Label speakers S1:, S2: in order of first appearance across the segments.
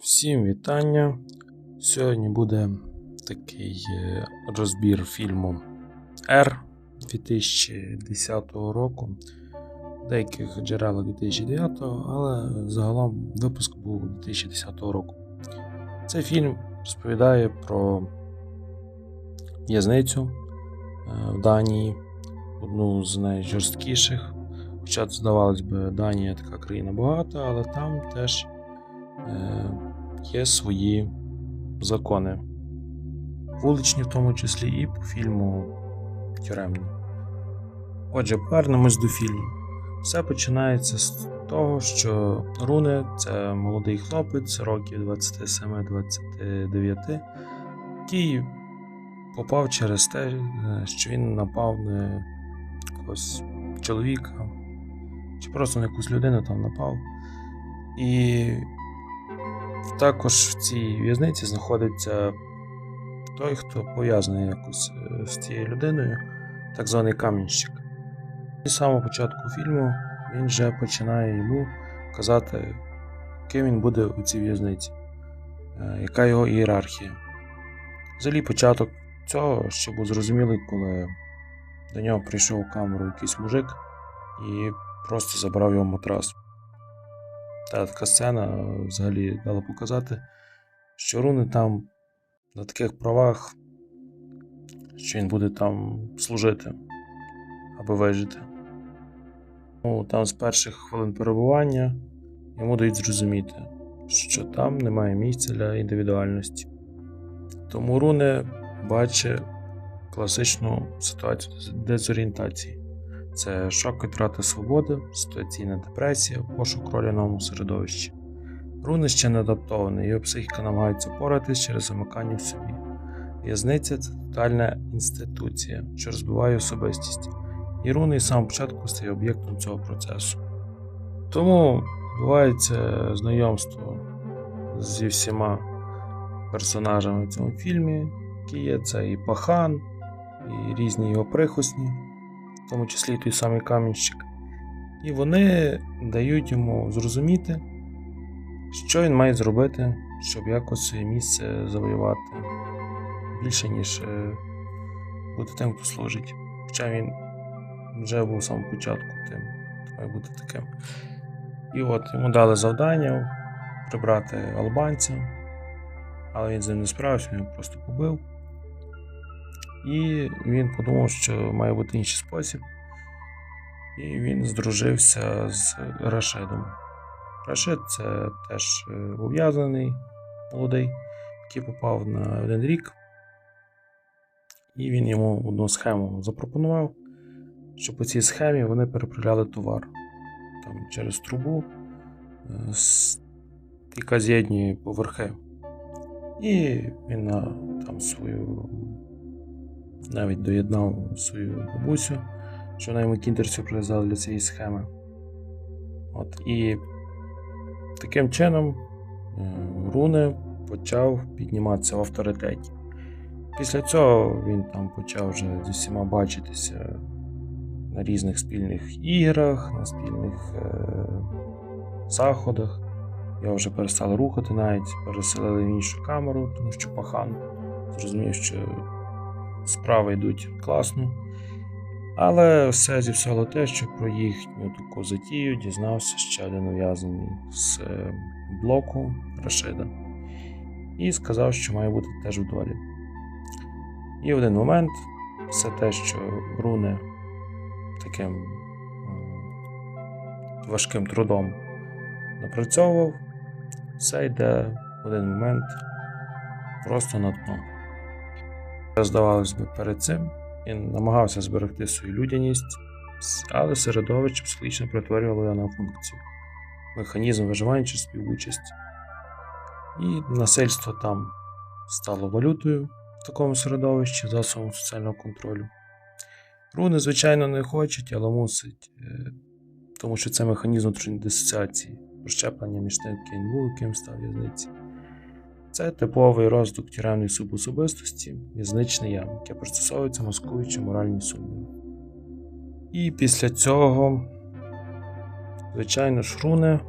S1: Всім вітання. Сьогодні буде такий е, розбір фільму R 2010 року. Деяких джерелах 2009, але загалом випуск був 2010 року. Цей фільм розповідає про в'язницю е, в Данії, одну з найжорсткіших. Хоча, здавалось би, Данія така країна багата, але там теж є свої закони. Вуличні, в тому числі, і по фільму Тюремні. Отже, повернемось до фільму. Все починається з того, що Руне це молодий хлопець років 27-29, який попав через те, е, що він напав на якогось чоловіка, чи просто на якусь людину там напав. І також в цій в'язниці знаходиться той, хто пов'язаний якось е, з цією людиною, так званий камінщик. І з самого початку фільму він вже починає йому казати, ким він буде у цій в'язниці, е, яка його ієрархія. Взагалі початок цього ще був зрозумілий, коли до нього прийшов в камеру якийсь мужик і просто забрав його матрас. Та така сцена взагалі дала показати, що Руни там на таких правах, що він буде там служити, аби вижити. Ну, там з перших хвилин перебування йому дають зрозуміти, що там немає місця для індивідуальності. Тому Руне бачить класичну ситуацію дезорієнтації. Це шок від втрати свободи, ситуаційна депресія, пошук ролі новому середовищі. Руни ще не адаптований, його психіка намагається поратись через замикання в собі. В'язниця це тотальна інституція, що розбиває особистість, і руни самого початку стає об'єктом цього процесу. Тому відбувається знайомство зі всіма персонажами в цьому фільмі, які є це і Пахан, і різні його прихосні в тому числі той самий камінщик. І вони дають йому зрозуміти, що він має зробити, щоб якось своє місце завоювати більше, ніж е, бути тим, хто служить. Хоча він вже був самого початку тим, хто має бути таким. І от йому дали завдання прибрати албанця, але він з ним не справився, він його просто побив. І він подумав, що має бути інший спосіб. І він здружився з Рашидом. Рашид це теж е, ув'язаний молодий, який попав на один рік. І він йому одну схему запропонував, що по цій схемі вони переправляли товар там, через трубу, е, яка з'єднує поверхи. І він на там свою навіть доєднав свою бабусю, що вона йому кіндер сюрпризала для цієї схеми. От, І таким чином е, Руне почав підніматися в авторитеті. Після цього він там почав вже з усіма бачитися на різних спільних іграх, на спільних е- заходах. Його вже перестали рухати навіть, переселили в іншу камеру, тому що пахан зрозумів, що справи йдуть класно. Але все зіпсало те, що про їхню таку затію дізнався ще один ув'язаний з е, блоку Рашида. І сказав, що має бути теж в долі. І в один момент все те, що Руне таким важким трудом напрацьовував, все йде в один момент просто на дно. Здавалось би, перед цим він намагався зберегти свою людяність, але середовище психологічно перетворювало його на функцію, механізм виживання чи співучасті. І насильство там стало валютою в такому середовищі засобом соціального контролю. Руни, звичайно, не хочуть, але мусить, е, тому що це механізм внутрішньої дисоціації, розщеплення між тим, ким став в'язниці. Це типовий роздук тюремної субособистості, в'язничний ям, яке пристосовується маскуючи моральні сумніви. І після цього, звичайно, Шруне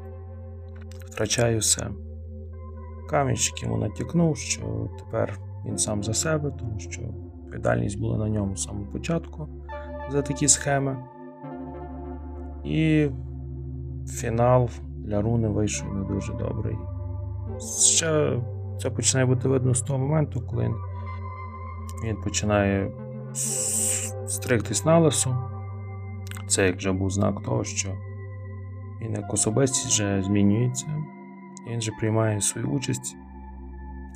S1: втрачає все. камінчик йому натякнув, що тепер він сам за себе, тому що відповідальність була на ньому з самого початку за такі схеми. І фінал для Руни вийшов не дуже добрий. Ще це починає бути видно з того моменту, коли він починає стригтись на лесу. Це як вже був знак того, що він як особистість вже змінюється, він вже приймає свою участь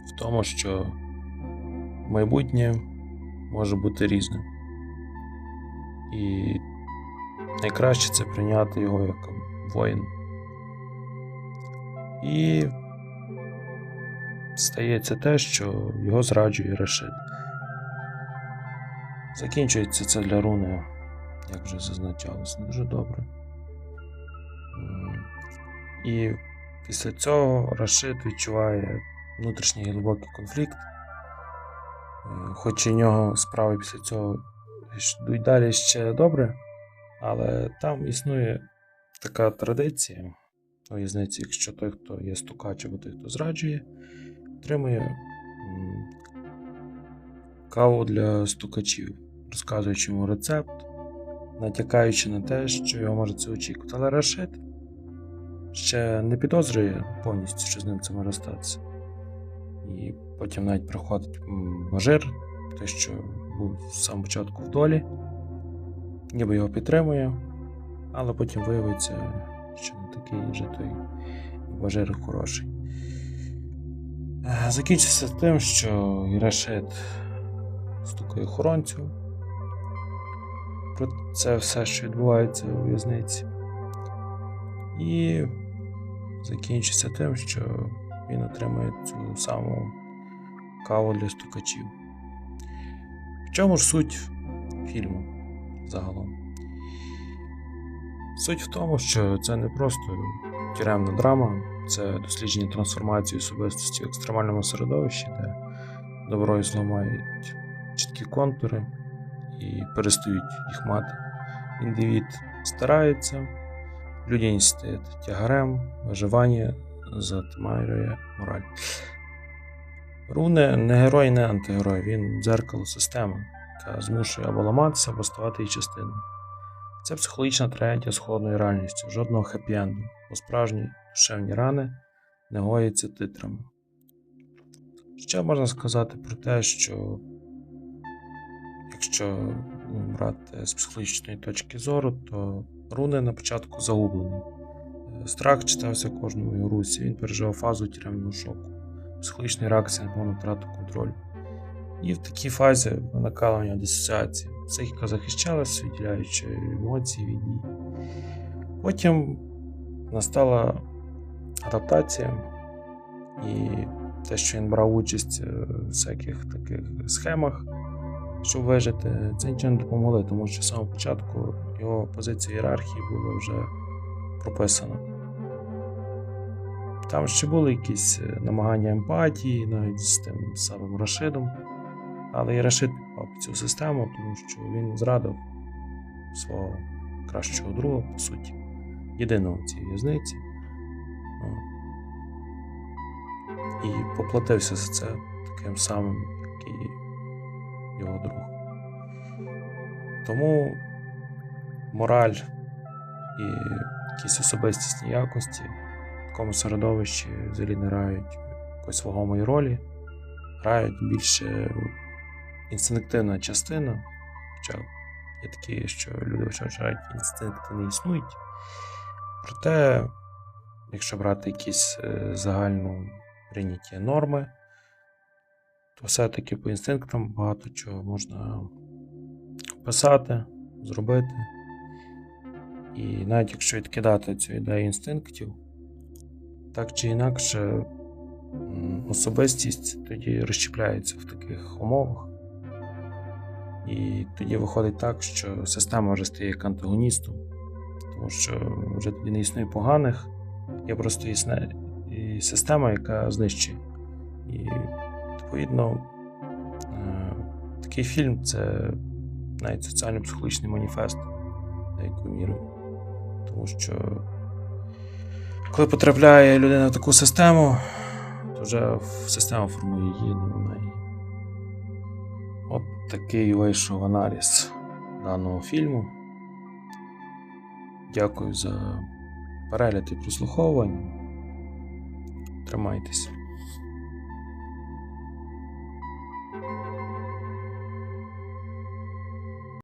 S1: в тому, що майбутнє може бути різним. І найкраще це прийняти його як воїн. І стається те, що його зраджує Рашид. Закінчується це для Руни, як вже зазначалось, не дуже добре. І після цього Рашид відчуває внутрішній глибокий конфлікт. Е, Хоч і нього справи після цього йдуть далі ще добре, але там існує така традиція в'язниці, якщо той, хто є стукач або той, хто зраджує, отримує каву для стукачів, розказуючи йому рецепт, натякаючи на те, що його може це очікувати. Але Рашид ще не підозрює повністю, що з ним це може статися. І потім навіть приходить Бажир, той, що був з самого початку в долі, ніби його підтримує, але потім виявиться, що не такий вже той Бажир хороший. Е, Закінчиться тим, що Ірашет стукає охоронцю. Про це все, що відбувається у в'язниці. І закінчиться тим, що він отримає цю саму каву для стукачів. В чому ж суть фільму загалом? Суть в тому, що це не просто тюремна драма, це дослідження трансформації особистості в екстремальному середовищі, де добро і зло мають чіткі контури і перестають їх мати. Індивід старається, людяність стає тягарем, виживання затмарює мораль. Руне не герой, не антигерой, він дзеркало системи, яка змушує або ламатися, або ставати її частиною. Це психологічна трагедія з холодною реальністю, жодного хеппі-енду, бо справжні душевні рани не гояться титрами. Ще можна сказати про те, що якщо ну, брати з психологічної точки зору, то руни на початку загублений. Е, Страх читався кожному його русі, він переживав фазу тюремного шоку, психологічної реакції на повну втрату контролю. І в такій фазі виникала у нього дисоціація. Психіка захищалася, відділяючи емоції від дій. Потім настала адаптація, і те, що він брав участь е, в всяких таких схемах, щоб вижити, це нічого не допомогли, тому що з самого початку його позиція ієрархії була вже прописана. Там ще були якісь е, намагання емпатії, навіть з тим самим Рашидом. Але і Рашид попав цю систему, тому що він зрадив свого кращого друга, по суті, єдиного в цій в'язниці. І поплатився за це таким самим, як і його друг. Тому мораль і якісь особистісні якості в такому середовищі взагалі не грають якоїсь вагомої ролі, грають більше інстинктивна частина, хоча є такі, що люди вважають, інстинкти не існують. Проте, якщо брати якісь е, загально прийняті норми, то все-таки по інстинктам багато чого можна писати, зробити. І навіть якщо відкидати цю ідею інстинктів, так чи інакше особистість тоді розщепляється в таких умовах. І тоді виходить так, що система вже стає як антагоністом, тому що вже тоді не існує поганих, є просто існе, система, яка знищує. І відповідно е, такий фільм це навіть соціально-психологічний маніфест деякою мірою. Тому що коли потрапляє людина в таку систему, то вже система формує її, не вона її. От такий вийшов аналіз даного фільму. Дякую за перегляд і прослуховування. Тримайтесь.